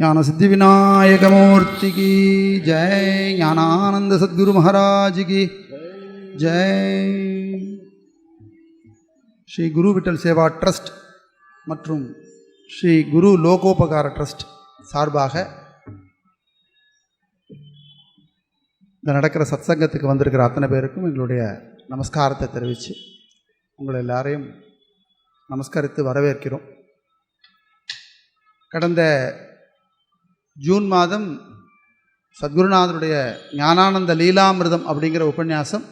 ஞான சித்தி விநாயகமூர்த்திக்கு ஜெய். ஞானானந்த சத்குரு மகாராஜிக்கு ஜெய். ஸ்ரீ குரு விட்டல் சேவா ட்ரஸ்ட் மற்றும் ஸ்ரீ குரு லோகோபகார ட்ரஸ்ட் சார்பாக இந்த நடக்கிற சத்சங்கத்துக்கு வந்திருக்கிற அத்தனை பேருக்கும் எங்களுடைய நமஸ்காரத்தை தெரிவித்து உங்களை எல்லாரையும் நமஸ்கரித்து வரவேற்கிறோம். கடந்த ஜூன் மாதம் சத்குருநாதருடைய ஞானானந்த லீலாமிர்தம் அப்படிங்கிற உபன்யாசம்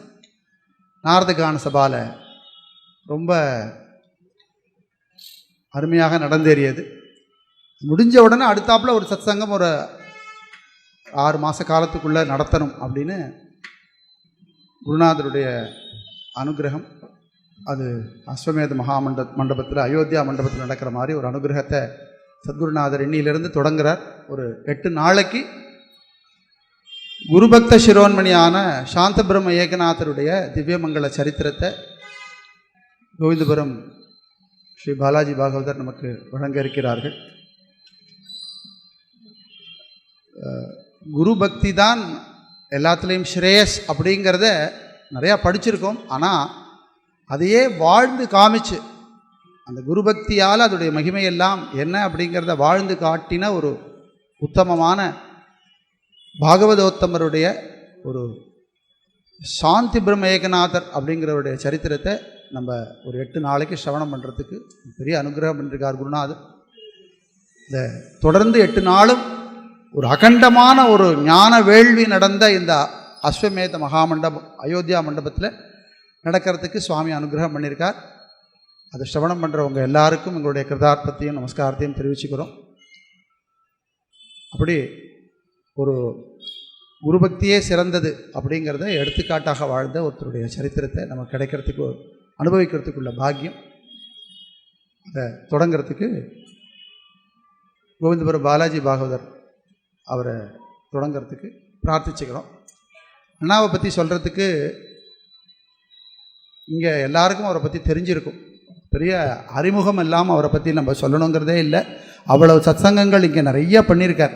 நாரதகான சபாவில் ரொம்ப அருமையாக நடந்தேறியது. முடிஞ்ச உடனே அடுத்தாப்புல ஒரு சத்சங்கம் ஒரு ஆறு மாத காலத்துக்குள்ளே நடத்தணும் அப்படின்னு குருநாதருடைய அனுகிரகம் அது அஸ்வமேத மகாமண்ட மண்டபத்தில் அயோத்தியா மண்டபத்தில் நடக்கிற மாதிரி ஒரு அனுகிரகத்தை சத்குருநாதர் இன்னிலிருந்து தொடங்குறார். ஒரு எட்டு நாளைக்கு குருபக்த சிரோன்மணியான சாந்த பிரம்ம ஏகநாதருடைய திவ்யமங்கல சரித்திரத்தை கோவிந்தபுரம் ஸ்ரீ பாலாஜி பாகவதர் நமக்கு வழங்க இருக்கிறார்கள். குருபக்தி குரு பக்தி தான் எல்லாத்துலேயும் ஸ்ரேயஸ் அப்படிங்கிறத நிறையா படிச்சிருக்கோம். ஆனால் அதையே வாழ்ந்து காமிச்சு அந்த குரு பக்தியால் அதோடைய மகிமையெல்லாம் என்ன அப்படிங்கிறத வாழ்ந்து காட்டின ஒரு உத்தமமான பாகவதோத்தமருடைய ஒரு சாந்தி பிரம்ம ஏகநாதர் அப்படிங்கிறவருடைய சரித்திரத்தை நம்ம ஒரு எட்டு நாளைக்கு சிரவணம் பண்ணுறதுக்கு பெரிய அனுகிரகம் பண்ணியிருக்கார் குருநாதர். இந்த தொடர்ந்து எட்டு நாளும் ஒரு அகண்டமான ஒரு ஞான வேள்வி நடந்த இந்த அஸ்வமேத மகாமண்டபம் அயோத்தியா மண்டபத்தில் நடக்கிறதுக்கு சுவாமி அனுகிரகம் பண்ணியிருக்கார் அதை சிரவணம் பண்ணுறவங்க எல்லாருக்கும் எங்களுடைய கிருதார்த்தத்தையும் நமஸ்காரத்தையும் தெரிவிச்சுக்கிறோம். அப்படி ஒரு குருபக்தியே சிறந்தது அப்படிங்கிறத எடுத்துக்காட்டாக வாழ்ந்த ஒருத்தருடைய சரித்திரத்தை நமக்கு கிடைக்கிறதுக்கு அனுபவிக்கிறதுக்குள்ள பாக்கியம். அதை தொடங்கிறதுக்கு கோவிந்தபுரம் பாலாஜி பாகவதர் அவரை தொடங்கிறதுக்கு பிரார்த்திச்சுக்கிறோம். அண்ணாவை பற்றி சொல்கிறதுக்கு இங்கே எல்லாருக்கும் அவரை பற்றி தெரிஞ்சிருக்கும். பெரிய அறிமுகம் இல்லாமல் அவரை பற்றி நம்ம சொல்லணுங்கிறதே இல்லை. அவ்வளோ சத்சங்கங்கள் இங்கே நிறைய பண்ணியிருக்கார்.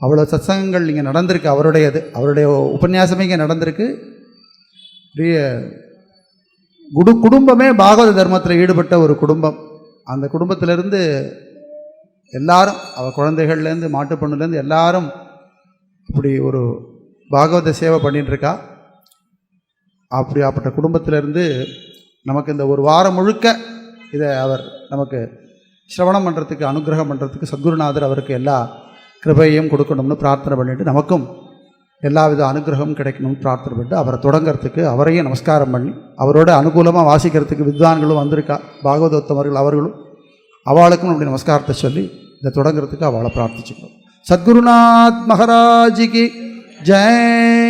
அவ்வளோ சத்சங்கங்கள் இங்கே நடந்திருக்கு. அவருடையது அவருடைய உபன்யாசமே இங்கே நடந்திருக்கு. பெரிய குடு குடும்பமே பாகவத தர்மத்தில் ஈடுபட்ட ஒரு குடும்பம். அந்த குடும்பத்திலேருந்து எல்லாரும் அவ குழந்தைகள்லேருந்து மாட்டுப் பொண்ணுலேருந்து எல்லாரும் இப்படி ஒரு பாகவத சேவை பண்ணிட்டு இருக்கா. அப்படியாப்பட்ட குடும்பத்திலேருந்து நமக்கு இந்த ஒரு வாரம் முழுக்க இதை அவர் நமக்கு சிரவணம் பண்ணுறதுக்கு அனுகிரகம் பண்ணுறதுக்கு சத்குருநாதர் அவருக்கு எல்லா கிருபையும் கொடுக்கணும்னு பிரார்த்தனை பண்ணிட்டு நமக்கும் எல்லாவித அனுகிரகமும் கிடைக்கணும்னு பிரார்த்தனை பண்ணிட்டு அவரை தொடங்கிறதுக்கு அவரையும் நமஸ்காரம் பண்ணி அவரோட அனுகூலமாக வாசிக்கிறதுக்கு வித்வான்களும் வந்திருக்கா பாகவதோத்தமர்கள் அவர்களும் அவளுக்கும் நம்முடைய நமஸ்காரத்தை சொல்லி இதை தொடங்கிறதுக்கு அவளை பிரார்த்திச்சுக்கணும் சத்குருநாத் மகாராஜிக்கு ஜெய்!